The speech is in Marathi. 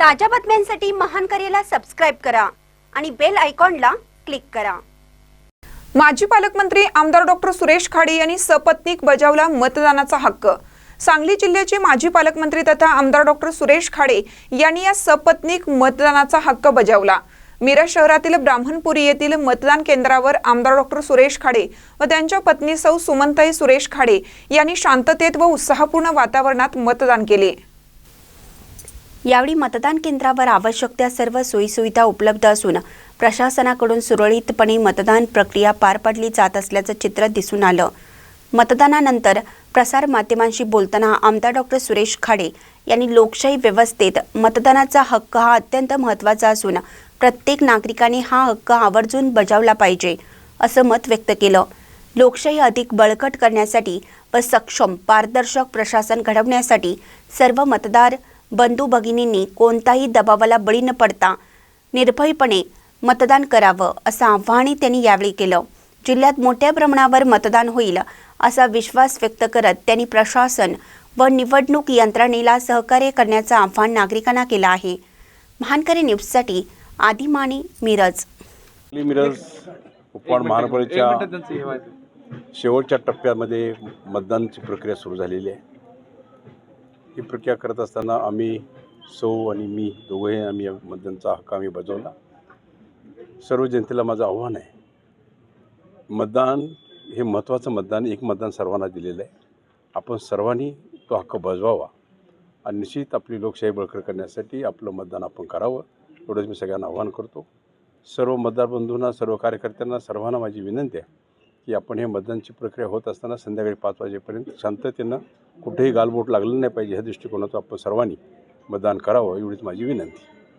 ताज्या बातम्यांसाठी महान करेला सबस्क्राईब करा आणि बेल आयकॉनला क्लिक करा. माजी पालकमंत्री आमदार डॉक्टर सुरेश खाडे यांनी सपत्नीक बजावला मतदानाचा हक्क. सांगली जिल्ह्याचे माजी पालकमंत्री तथा आमदार डॉक्टर सुरेश खाडे यांनी या सपत्नीक मतदानाचा हक्क बजावला. मिरज शहरातील ब्राह्मणपुरी येथील मतदान केंद्रावर आमदार डॉक्टर सुरेश खाडे व त्यांच्या पत्नी सौ सुमंताई सुरेश खाडे यांनी शांततेत व उत्साहपूर्ण वातावरणात मतदान केले. यावेळी मतदान केंद्रावर आवश्यक त्या सर्व सोयीसुविधा उपलब्ध असून प्रशासनाकडून सुरळीतपणे मतदान प्रक्रिया पार पाडली जात असल्याचं चित्र दिसून आलं. मतदानानंतर प्रसार माध्यमांशी बोलताना आमदार डॉक्टर सुरेश खाडे यांनी लोकशाही व्यवस्थेत मतदानाचा हक्क हा अत्यंत महत्त्वाचा असून प्रत्येक नागरिकाने हा हक्क आवर्जून बजावला पाहिजे असं मत व्यक्त केलं. लोकशाही अधिक बळकट करण्यासाठी व सक्षम पारदर्शक प्रशासन घडवण्यासाठी सर्व मतदार बंधू भगिनींनी कोणताही दबावाला बळी न पडता निर्भयपणे मतदान करावं असं आव्हानही त्यांनी यावेळी केलं. जिल्ह्यात मोठ्या प्रमाणावर मतदान होईल असा विश्वास व्यक्त करत त्यांनी प्रशासन व निवडणूक यंत्रणेला सहकार्य करण्याचं आव्हान नागरिकांना केलं आहे. महानकरी न्यूजसाठी आदी माने मिरज. मिरज उपवाड महानगरपालिकेच्या शेवटच्या टप्प्यामध्ये मतदानाची प्रक्रिया सुरू झालेली आहे. ही प्रक्रिया करत असताना आम्ही सौ आणि मी दोघंही आम्ही या मतदानाचा हक्क आम्ही बजावला. सर्व जनतेला माझं आव्हान आहे. मतदान हे महत्त्वाचं मतदान एक मतदान सर्वांना दिलेलं आहे. आपण सर्वांनी तो हक्क बजवावा आणि निश्चित आपली लोकशाही बळकट करण्यासाठी आपलं मतदान आपण करावं एवढंच मी सगळ्यांना आव्हान करतो. सर्व मतदार बंधूंना सर्व कार्यकर्त्यांना सर्वांना माझी विनंती आहे. की आपण हे मतदानची प्रक्रिया होत असताना संध्याकाळी पाच वाजेपर्यंत शांततेनं कुठेही गालबोट लागलं नाही पाहिजे ह्या दृष्टिकोनातून आपण सर्वांनी मतदान करावं एवढीच माझी विनंती.